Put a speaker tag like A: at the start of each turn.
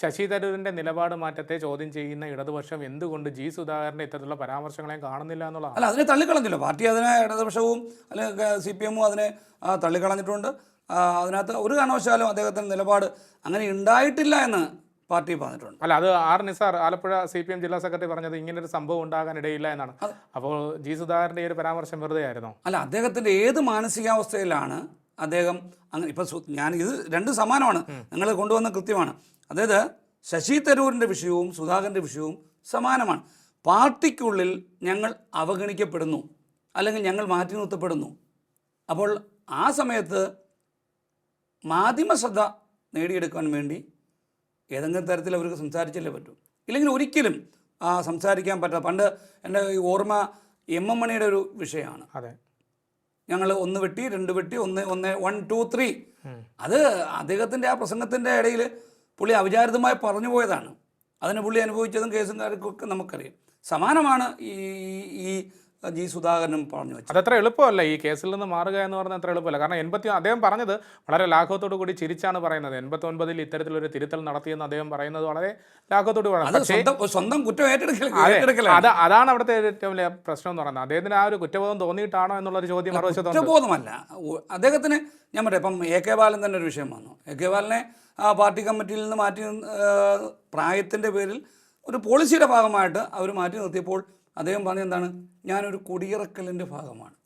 A: ശശി തരൂരിന്റെ നിലപാട് മാറ്റത്തെ ചോദ്യം ചെയ്യുന്ന ഇടതുപക്ഷം എന്തുകൊണ്ട് ജി സുധാകരന്റെ ഇത്തരത്തിലുള്ള പരാമർശങ്ങളെയും കാണുന്നില്ല എന്നുള്ളതാണ്.
B: അല്ല അതിനെ തള്ളിക്കളഞ്ഞല്ലോ. പാർട്ടി അതിനെ ഇടതുപക്ഷവും അല്ലെങ്കിൽ സി പി എമ്മും അതിനെ തള്ളിക്കളഞ്ഞിട്ടുണ്ട്. അതിനകത്ത് ഒരു കാരണവശാലും അദ്ദേഹത്തിന്റെ നിലപാട് അങ്ങനെ ഉണ്ടായിട്ടില്ല എന്ന് പാർട്ടി പറഞ്ഞിട്ടുണ്ട്.
A: അല്ല അത് R Nisar Alappuzha C P M ജില്ലാ സെക്രട്ടറി പറഞ്ഞത് ഇങ്ങനൊരു സംഭവം ഉണ്ടാകാൻ ഇടയില്ല എന്നാണ്. അപ്പോൾ ജി സുധാകരന്റെ ഈ ഒരു പരാമർശം വെറുതെ ആയിരുന്നോ
B: അല്ല അദ്ദേഹത്തിന്റെ ഏത് മാനസികാവസ്ഥയിലാണ് അദ്ദേഹം അങ്ങനെ ഇപ്പം ഞാൻ ഇത് രണ്ടും സമാനമാണ് നിങ്ങൾ കൊണ്ടുവന്ന കൃത്യമാണ്. അതായത് ശശി തരൂരിന്റെ വിഷയവും സുധാകരന്റെ വിഷയവും സമാനമാണ്. പാർട്ടിക്കുള്ളിൽ ഞങ്ങൾ അവഗണിക്കപ്പെടുന്നു. അല്ലെങ്കിൽ ഞങ്ങൾ മാറ്റി നിർത്തപ്പെടുന്നു. അപ്പോൾ ആ സമയത്ത് മാധ്യമ ശ്രദ്ധ നേടിയെടുക്കാൻ വേണ്ടി ഏതെങ്കിലും തരത്തിൽ അവർക്ക് സംസാരിച്ചല്ലേ പറ്റൂ. ഇല്ലെങ്കിൽ ഒരിക്കലും സംസാരിക്കാൻ പറ്റാത്ത പണ്ട് എന്റെ ഓർമ്മ എം എം മണിയുടെ ഒരു വിഷയമാണ്.
A: അതെ.
B: ഞങ്ങൾ ഒന്ന് വെട്ടി രണ്ട് വെട്ടി ഒന്ന് ഒന്ന് വൺ ടു ത്രീ അത് അദ്ദേഹത്തിന്റെ ആ പ്രസംഗത്തിന്റെ ഇടയിൽ പുള്ളി അവിചാരിതമായി പറഞ്ഞു പോയതാണ്. അതിന് പുള്ളി അനുഭവിച്ചതും കേസും കാര്യമൊക്കെ നമുക്കറിയാം. സമാനമാണ് ഈ ഈ ജി സുധാകരനും പറഞ്ഞു വെച്ചു.
A: അതത്ര എളുപ്പമല്ല ഈ കേസിൽ നിന്ന് മാറുക എന്ന് പറഞ്ഞാൽ അത്ര എളുപ്പമല്ല. കാരണം എൺപത്തി അദ്ദേഹം പറഞ്ഞത് വളരെ ലാഘവത്തോടു കൂടി ചിരിച്ചാണ് പറയുന്നത്. എൺപത്തി ഒൻപതിൽ ഇത്തരത്തിലൊരു തിരുത്തൽ നടത്തിയെന്ന് അദ്ദേഹം പറയുന്നത് വളരെ ലാഘവത്തോട് പറയുന്നത്.
B: സ്വന്തം കുറ്റം ഏറ്റെടുക്കൽ
A: അതെ അത് അതാണ് അവിടുത്തെ ഏറ്റവും വലിയ പ്രശ്നം എന്ന് പറയുന്നത്. അദ്ദേഹത്തിന് ആ ഒരു കുറ്റബോധം തോന്നിയിട്ടാണോ എന്നുള്ളൊരു ചോദ്യം
B: കുറ്റബോധമല്ല. അദ്ദേഹത്തിന് ഞാൻ പറയാം ഇപ്പം എ കെ ബാലൻ തന്നെ ഒരു വിഷയം വന്നു. എ കെ ബാലനെ ആ പാർട്ടി കമ്മിറ്റിയിൽ നിന്ന് മാറ്റി പ്രായത്തിന്റെ പേരിൽ ഒരു പോളിസിയുടെ ഭാഗമായിട്ട് അവർ മാറ്റി നിർത്തിയപ്പോൾ അദ്ദേഹം പറഞ്ഞ എന്താണ്? ഞാനൊരു കുടിയിറക്കലിന്റെ ഭാഗമാണ്.